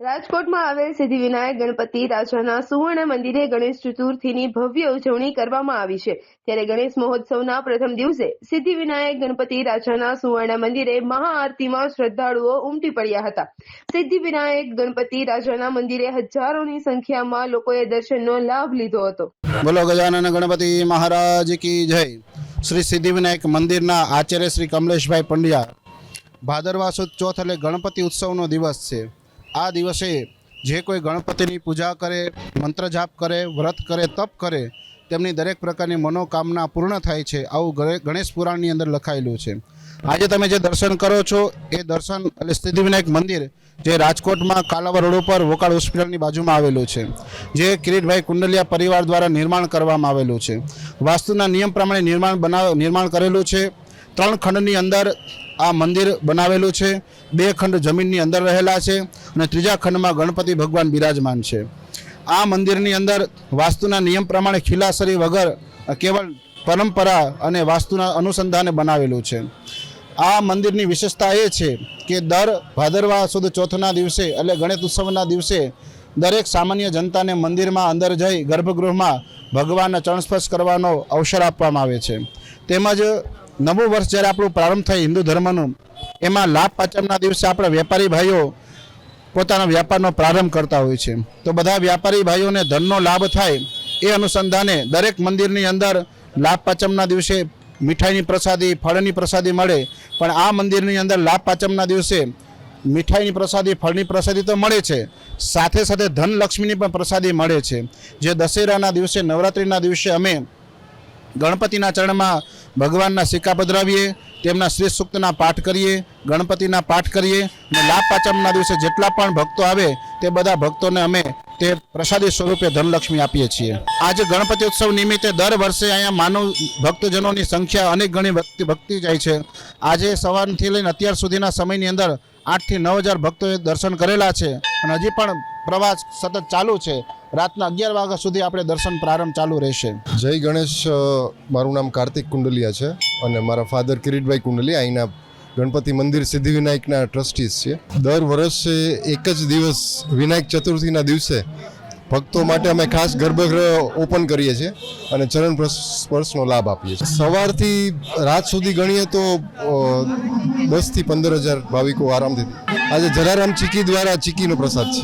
રાજકોટમાં આવેલ સિદ્ધિવિનાયક ગણપતિ રાજાના સુવર્ણ મંદિરે ગણેશ ચતુર્થીની ભવ્ય ઉજવણી કરવામાં આવી છે. ત્યારે ગણેશ મહોત્સવના પ્રથમ દિવસે સિદ્ધિવિનાયક ગણપતિ રાજાના સુવર્ણ મંદિરે મહાઆરતીમાં શ્રદ્ધાળુઓ ઉમટી પડ્યા હતા. સિદ્ધિવિનાયક ગણપતિ રાજાના મંદિરે હજારોની સંખ્યામાં લોકોએ દર્શનનો લાભ લીધો હતો. બોલો ગજાનન ગણપતિ મહારાજ કી જય. શ્રી સિદ્ધિવિનાયક મંદિરના આચાર્ય શ્રી કમલેશભાઈ પંડ્યા. ભાદરવા સુદ ચોથ એટલે ગણપતિ ઉત્સવનો દિવસ છે. આ દિવસે જે કોઈ ગણપતિની પૂજા કરે મંત્ર જાપ કરે, વ્રત કરે, તપ કરે, તેમની દરેક પ્રકારની મનોકામના પૂર્ણ થાય છે. આવું ગણે- ગણેશ પુરાણની અંદર લખાયેલું છે. આજે તમે જે દર્શન કરો છો, એ દર્શન એટલે સિદ્ધિવિનાયક મંદિર, જે રાજકોટમાં કાલાવર રોડ ઉપર વોકાળ હોસ્પિટલની બાજુમાં આવેલું છે, જે કિરીટભાઈ કુંડલિયા પરિવાર દ્વારા નિર્માણ કરવામાં આવેલું છે. વાસ્તુના નિયમ પ્રમાણે નિર્માણ બનાવ, નિર્માણ કરેલું છે. ત્રણ ખંડની અંદર આ મંદિર બનાવેલું છે. બે ખંડ જમીનની અંદર રહેલા છે અને ત્રીજા ખંડમાં ગણપતિ ભગવાન બિરાજમાન છે. આ મંદિરની અંદર વાસ્તુના નિયમ પ્રમાણે ખીલાસરી વગર કેવળ પરંપરા અને વાસ્તુના અનુસંધાને બનાવેલું છે. આ મંદિરની વિશેષતા એ છે કે દર ભાદરવા સુદ ચોથના દિવસે એટલે ગણેશ ઉત્સવના દિવસે દરેક સામાન્ય જનતાને મંદિરમાં અંદર જઈ ગર્ભગૃહમાં ભગવાનના ચરણસ્પર્શ કરવાનો અવસર આપવામાં આવે છે. તેમજ નવું વર્ષ જ્યારે આપણું પ્રારંભ થાય હિન્દુ ધર્મનું, એમાં લાભ પાંચમના દિવસે આપણા વેપારી ભાઈઓ પોતાના વ્યાપારનો પ્રારંભ કરતા હોય છે. તો બધા વ્યાપારી ભાઈઓને ધનનો લાભ થાય એ અનુસંધાને દરેક મંદિરની અંદર લાભ પાંચમના દિવસે મીઠાઈની પ્રસાદી, ફળની પ્રસાદી મળે. પણ આ મંદિરની અંદર લાભ પાંચમના દિવસે મીઠાઈની પ્રસાદી, ફળની પ્રસાદી તો મળે છે. સાથે સાથે ધનલક્ષ્મીની પણ પ્રસાદી મળે છે. જે દશેરાના દિવસે, નવરાત્રિના દિવસે અમે ગણપતિના ચરણમાં ભગવાનના સિક્કા પધરાવીએ, તેમના શ્રી સૂક્તના પાઠ કરીએ, ગણપતિના પાઠ કરીએ અને લાભ પાંચમના દિવસે જેટલા પણ ભક્તો આવે તે બધા ભક્તોને અમે તે પ્રસાદી સ્વરૂપે ધનલક્ષ્મી આપીએ છીએ. આજે ગણપતિ ઉત્સવ નિમિત્તે દર વર્ષે અહીંયા માનવ ભક્તજનોની સંખ્યા અનેક ગણી ભક્તિ ભક્તિ જાય છે. આજે સવારથી લઈને અત્યાર સુધીના સમયની અંદર આઠથી નવ હજાર ભક્તોએ દર્શન કરેલા છે અને હજી પણ પ્રવાસ સતત ચાલુ છે. રાતના અગિયાર વાગ્યા સુધી આપણે દર્શન પ્રારંભ ચાલુ રહેશે. જય ગણેશ મારું નામ કાર્તિક કુંડલિયા છે અને મારા ફાધર કિરીટભાઈ કુંડલિયા અહીંના ગણપતિ મંદિર સિદ્ધિવિનાયકના ટ્રસ્ટીઝ છે. દર વર્ષે એક જ દિવસ વિનાયક ચતુર્થીના દિવસે ભક્તો માટે અમે ખાસ ગર્ભગૃહ ઓપન કરીએ છીએ અને ચરણ સ્પર્શનો લાભ આપીએ છીએ. સવારથી રાત સુધી ગણીએ તો દસથી પંદર હજાર ભાવિકો આરામથી, આજે જલારામ ચીકી દ્વારા ચીકીનો પ્રસાદ છે.